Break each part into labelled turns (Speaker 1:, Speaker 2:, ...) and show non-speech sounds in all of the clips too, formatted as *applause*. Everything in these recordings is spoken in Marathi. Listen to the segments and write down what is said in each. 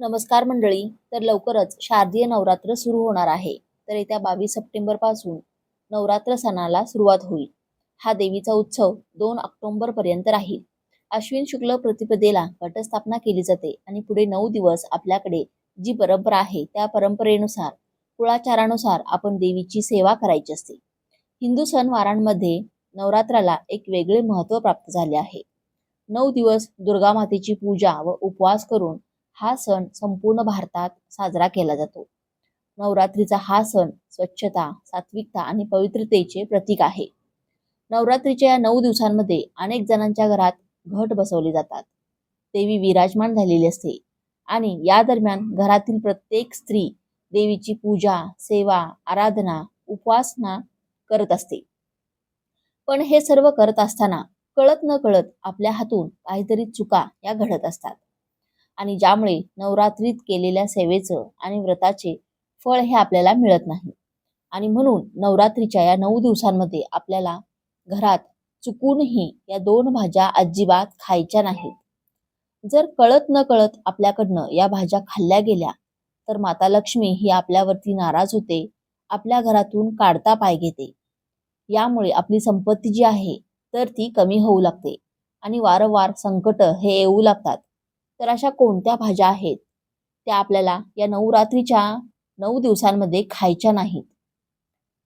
Speaker 1: नमस्कार मंडळी तर लवकरच शारदीय नवरात्र सुरू होणार आहे. तर येत्या बावीस सप्टेंबरपासून नवरात्र सणाला सुरुवात होईल. हा देवीचा उत्सव दोन ऑक्टोंबरपर्यंत राहील. अश्विन शुक्ल प्रतिपदेला घटस्थापना केली जाते आणि पुढे नऊ दिवस आपल्याकडे जी परंपरा आहे त्या परंपरेनुसार कुळाचारानुसार आपण देवीची सेवा करायची असते. हिंदू सणवारांमध्ये नवरात्राला एक वेगळे महत्त्व प्राप्त झाले आहे. नऊ दिवस दुर्गा मातेची पूजा व उपवास करून हा सण संपूर्ण भारतात साजरा केला जातो. नवरात्रीचा हा सण स्वच्छता सात्विकता आणि पवित्रतेचे प्रतीक आहे. नवरात्रीच्या या नऊ दिवसांमध्ये अनेक जणांच्या घरात घट बसवले जातात. देवी विराजमान झालेली असते आणि या दरम्यान घरातील प्रत्येक स्त्री देवीची पूजा सेवा आराधना उपासना करत असते. पण हे सर्व करत असताना कळत न कळत आपल्या हातून काहीतरी चुका या घडत असतात. आणि ज्यामुळे नवरात्रीत केलेल्या सेवेचं आणि व्रताचे फळ हे आपल्याला मिळत नाही. आणि म्हणून नवरात्रीच्या या नऊ दिवसांमध्ये आपल्याला घरात चुकूनही या दोन भाज्या अजिबात खायच्या नाहीत. जर कळत न कळत आपल्याकडनं या भाज्या खाल्ल्या गेल्या तर माता लक्ष्मी ही आपल्यावरती नाराज होते आपल्या घरातून काढता पाय घेते. यामुळे आपली संपत्ती जी आहे तर ती कमी होऊ लागते आणि वारंवार संकट हे येऊ लागतात. तर अशा कोणत्या भाज्या आहेत? त्या आपल्याला या नवरात्रीच्या नऊ दिवसांमध्ये खायच्या नाहीत.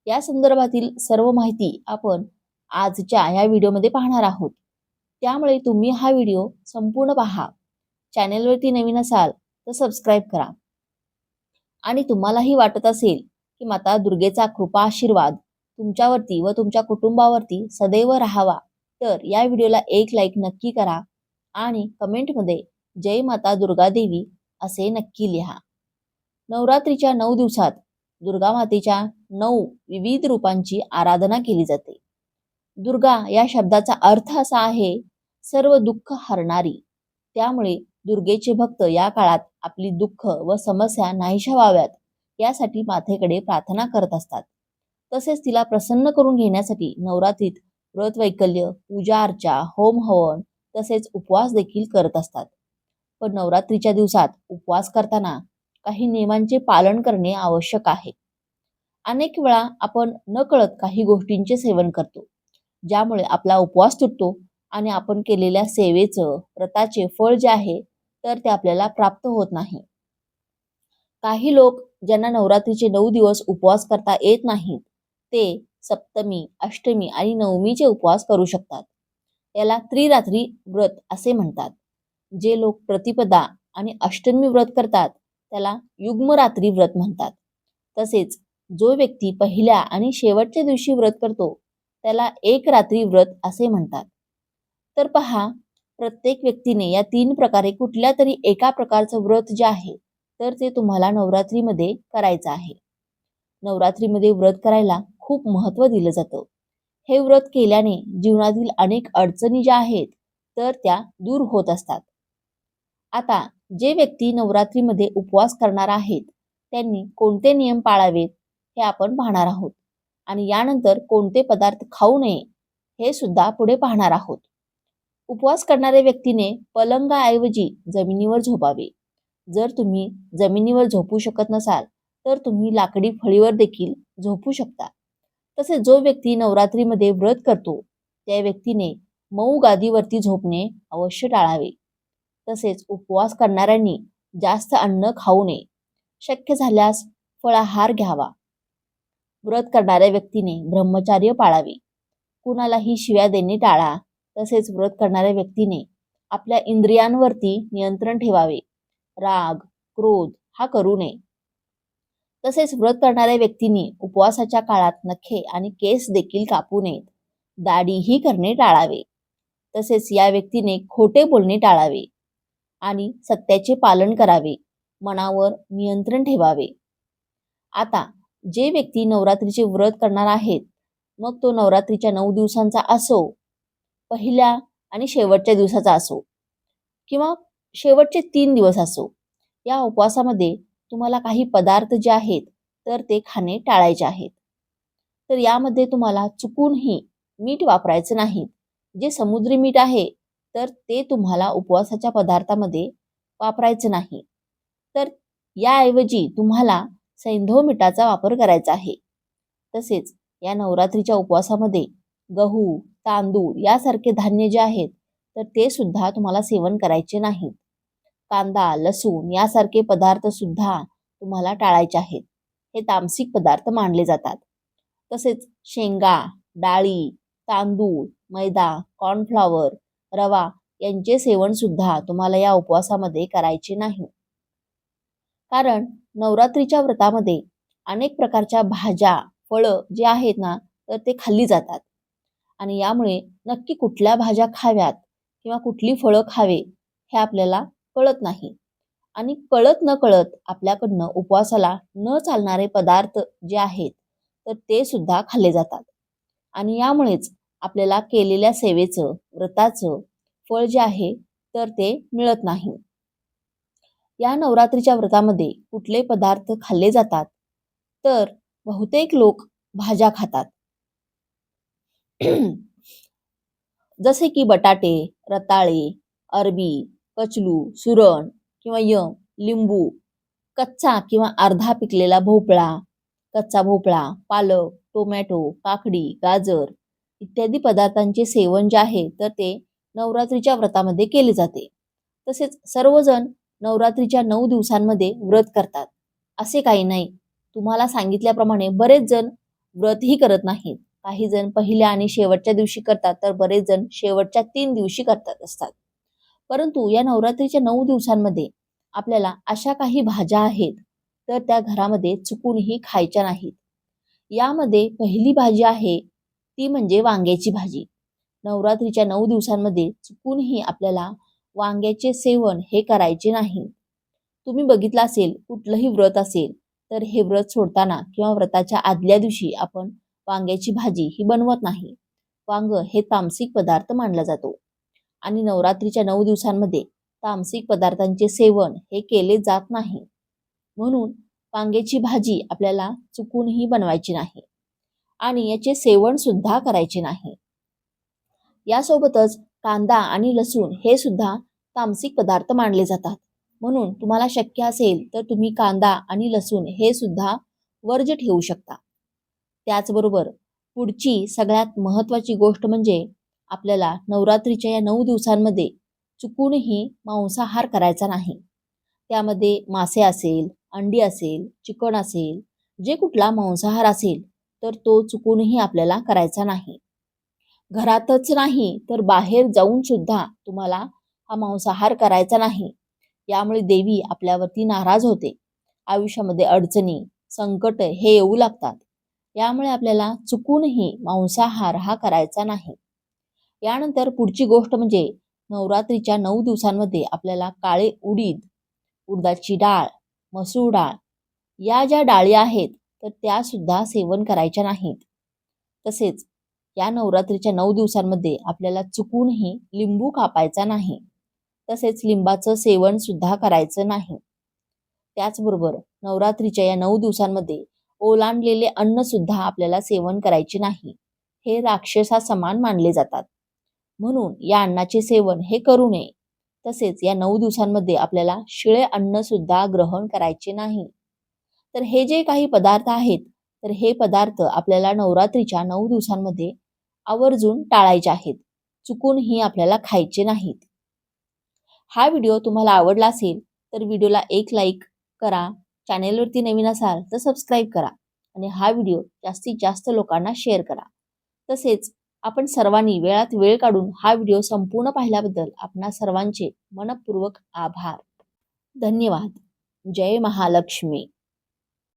Speaker 1: या संदर्भातील सर्व माहिती आपण आजच्या या व्हिडिओमध्ये पाहणार आहोत. त्यामुळे तुम्ही हा व्हिडिओ संपूर्ण पहा. चॅनेलवरती नवीन असाल तर सबस्क्राईब करा. आणि तुम्हालाही वाटत असेल की माता दुर्गेचा कृपा आशीर्वाद तुमच्यावरती व तुमच्या कुटुंबावरती सदैव राहावा तर या व्हिडिओला एक लाईक नक्की करा आणि कमेंटमध्ये जय माता दुर्गा देवी असे नक्की लिहा. नवरात्रीच्या नऊ दिवसात दुर्गा मातेच्या नऊ विविध रूपांची आराधना केली जाते. दुर्गा या शब्दाचा अर्थ असा आहे सर्व दुःख हरणारी. त्यामुळे दुर्गेचे भक्त या काळात आपली दुःख व समस्या नाहीशा व्हाव्यात यासाठी मातेकडे प्रार्थना करत असतात. तसेच तिला प्रसन्न करून घेण्यासाठी नवरात्रीत व्रत वैकल्य पूजा अर्चा होम हवन तसेच उपवास देखील करत असतात. पण नवरात्रीच्या दिवसात उपवास करताना काही नियमांचे पालन करणे आवश्यक आहे. अनेक वेळा आपण नकळत काही गोष्टींचे सेवन करतो ज्यामुळे आपला उपवास तुटतो आणि आपण केलेल्या सेवेचं व्रताचे फळ जे आहे तर ते आपल्याला प्राप्त होत नाही. काही लोक ज्यांना नवरात्रीचे नऊ दिवस उपवास करता येत नाहीत ते सप्तमी अष्टमी आणि नवमीचे उपवास करू शकतात. याला त्रिरात्री व्रत असे म्हणतात. जे लोक प्रतिपदा आणि अष्टमी व्रत करतात त्याला युग्मरात्री व्रत म्हणतात. तसेच जो व्यक्ती पहिल्या आणि शेवटच्या दिवशी व्रत करतो त्याला एक रात्री व्रत असे म्हणतात. तर पहा प्रत्येक व्यक्तीने या तीन प्रकारे कुठल्या तरी एका प्रकारचं व्रत जे आहे तर ते तुम्हाला नवरात्रीमध्ये करायचं आहे. नवरात्रीमध्ये व्रत करायला खूप महत्त्व दिलं जातं. हे व्रत केल्याने जीवनातील अनेक अडचणी ज्या आहेत तर त्या दूर होत असतात. आता जे व्यक्ती नवरात्रीमध्ये उपवास करणार आहेत त्यांनी कोणते नियम पाळावेत हे आपण पाहणार आहोत. आणि यानंतर कोणते पदार्थ खाऊ नये हे सुद्धा पुढे पाहणार आहोत. उपवास करणाऱ्या व्यक्तीने पलंगाऐवजी जमिनीवर झोपावे. जर तुम्ही जमिनीवर झोपू शकत नसाल तर तुम्ही लाकडी फळीवर देखील झोपू शकता. तसेच जो व्यक्ती नवरात्रीमध्ये व्रत करतो त्या व्यक्तीने मऊ गादीवरती झोपणे अवश्य टाळावे. तसेच उपवास करणाऱ्यांनी जास्त अन्न खाऊ नये. शक्य झाल्यास फळाहार घ्यावा. व्रत करणाऱ्या व्यक्तीने ब्रह्मचार्य पाळावे. कुणालाही शिव्या देणे टाळा. तसेच व्रत करणाऱ्या व्यक्तीने आपल्या इंद्रियांवरती नियंत्रण ठेवावे. राग क्रोध हा करू नये. तसेच व्रत करणाऱ्या व्यक्तींनी उपवासाच्या काळात नखे आणि केस देखील कापू नयेत. दाढीही करणे टाळावे. तसेच या व्यक्तीने खोटे बोलणे टाळावे. आणि सत्याचे पालन करावे. मनावर नियंत्रण ठेवावे. आता जे व्यक्ती नवरात्रीचे व्रत करणार आहेत मग तो नवरात्रीच्या नऊ दिवसांचा असो पहिल्या आणि शेवटच्या दिवसाचा असो किंवा शेवटचे तीन दिवस असो या उपवासामध्ये तुम्हाला काही पदार्थ जे आहेत तर ते खाणे टाळायचे आहेत. तर यामध्ये तुम्हाला चुकूनही मीठ वापरायचं नाही. जे समुद्री मीठ आहे तर ते तुम्हाला उपवासाच्या पदार्थामध्ये वापरायचं नाही. तर याऐवजी तुम्हाला सैंधव मीठाचा वापर करायचा आहे. तसेच या नवरात्रीच्या उपवासामध्ये गहू तांदूळ यासारखे धान्य जे आहेत तर ते सुद्धा तुम्हाला सेवन करायचे नाहीत. कांदा लसूण यासारखे पदार्थ सुद्धा तुम्हाला टाळायचे आहेत. हे तामसिक पदार्थ मानले जातात. तसेच शेंगा डाळी तांदूळ मैदा कॉर्नफ्लॉवर रवा यांचे सेवन सुद्धा तुम्हाला या उपवासामध्ये करायचे नाही. कारण नवरात्रीच्या व्रतामध्ये अनेक प्रकारच्या भाज्या फळं जे आहेत ना तर ते खाल्ली जातात. आणि यामुळे नक्की कुठल्या भाज्या खाव्यात किंवा कुठली फळं खावे हे आपल्याला कळत नाही. आणि कळत न कळत आपल्याकडनं उपवासाला न चालणारे पदार्थ जे आहेत तर ते सुद्धा खाल्ले जातात. आणि यामुळेच आपल्याला केलेल्या सेवेचं व्रताचं फळ जे आहे तर ते मिळत नाही. या नवरात्रीच्या व्रतामध्ये कुठले पदार्थ खाल्ले जातात तर बहुतेक लोक भाज्या खातात. *clears throat* जसे की बटाटे रताळे अरबी कचलू सुरण किंवा यम लिंबू कच्चा किंवा अर्धा पिकलेला भोपळा कच्चा भोपळा पालक टोमॅटो काकडी गाजर इत्यादी पदार्थांचे सेवन जे आहे तर ते नवरात्रीच्या व्रतामध्ये केले जाते. तसेच सर्वजण नवरात्रीच्या नऊ दिवसांमध्ये व्रत करतात. असे काही नाही. तुम्हाला सांगितल्याप्रमाणे बरेच जण व्रतही करत नाहीत. काही जण पहिल्या आणि शेवटच्या दिवशी करतात तर बरेच जण शेवटच्या तीन दिवशी करतात असतात. परंतु या नवरात्रीच्या नऊ दिवसांमध्ये आपल्याला अशा काही भाज्या आहेत तर त्या घरामध्ये चुकूनही खायच्या नाहीत. यामध्ये पहिली भाजी आहे ती म्हणजे वांग्याची भाजी. नवरात्रीच्या नऊ दिवसांमध्ये चुकूनही आपल्याला वांग्याचे सेवन हे करायचे नाही. तुम्ही बघितलं असेल कुठलंही व्रत असेल तर हे व्रत सोडताना किंवा व्रताच्या आदल्या दिवशी आपण वांग्याची भाजी ही बनवत नाही. वांग हे तामसिक पदार्थ मानला जातो. आणि नवरात्रीच्या नऊ दिवसांमध्ये तामसिक पदार्थांचे सेवन हे केले जात नाही. म्हणून वांग्याची भाजी आपल्याला चुकूनही बनवायची नाही. आणि याचे सेवन सुद्धा करायचे नाही. यासोबतच कांदा आणि लसूण हे सुद्धा तामसिक पदार्थ मानले जातात. म्हणून तुम्हाला शक्य असेल तर तुम्ही कांदा आणि लसूण हे सुद्धा वर्ज ठेवू शकता. त्याचबरोबर पुढची सगळ्यात महत्त्वाची गोष्ट म्हणजे आपल्याला नवरात्रीच्या या नऊ दिवसांमध्ये चुकूनही मांसाहार करायचा नाही. त्यामध्ये मासे असेल अंडी असेल चिकन असेल जे कुठला मांसाहार असेल तर तो चुकूनही आपल्याला करायचा नाही. घरातच नाही तर बाहेर जाऊन सुद्धा तुम्हाला हा मांसाहार करायचा नाही. यामुळे देवी आपल्यावरती नाराज होते. आयुष्यामध्ये अडचणी संकट हे येऊ लागतात. यामुळे आपल्याला चुकूनही मांसाहार हा करायचा नाही. यानंतर पुढची गोष्ट म्हणजे नवरात्रीच्या नऊ दिवसांमध्ये आपल्याला काळे उडीद उडदाची डाळ मसूर डाळ या ज्या डाळी आहेत तर त्या सुद्धा सेवन करायच्या नाहीत. तसेच या नवरात्रीच्या नऊ दिवसांमध्ये आपल्याला चुकूनही लिंबू कापायचा नाही. तसेच लिंबाचं सेवन सुद्धा करायचं नाही. त्याचबरोबर नवरात्रीच्या या नऊ दिवसांमध्ये ओलांडलेले अन्न सुद्धा आपल्याला सेवन करायचे नाही. हे राक्षसा समान मानले जातात. म्हणून या अन्नाचे सेवन हे करू नये. तसेच या नऊ दिवसांमध्ये आपल्याला शिळे अन्न सुद्धा ग्रहण करायचे नाही. तर हे जे काही पदार्थ आहेत तर हे पदार्थ आपल्याला नवरात्रीच्या नऊ दिवसांमध्ये आवर्जून टाळायचे आहेत. चुकूनही आपल्याला खायचे नाहीत. हा व्हिडिओ तुम्हाला आवडला असेल तर व्हिडिओला एक लाईक करा. चॅनेलवरती नवीन असाल तर सबस्क्राईब करा आणि हा व्हिडिओ जास्तीत जास्त लोकांना शेअर करा. तसेच आपण सर्वांनी वेळात वेळ काढून हा व्हिडिओ संपूर्ण पाहिल्याबद्दल आपणा सर्वांचे मनपूर्वक आभार. धन्यवाद. जय महालक्ष्मी.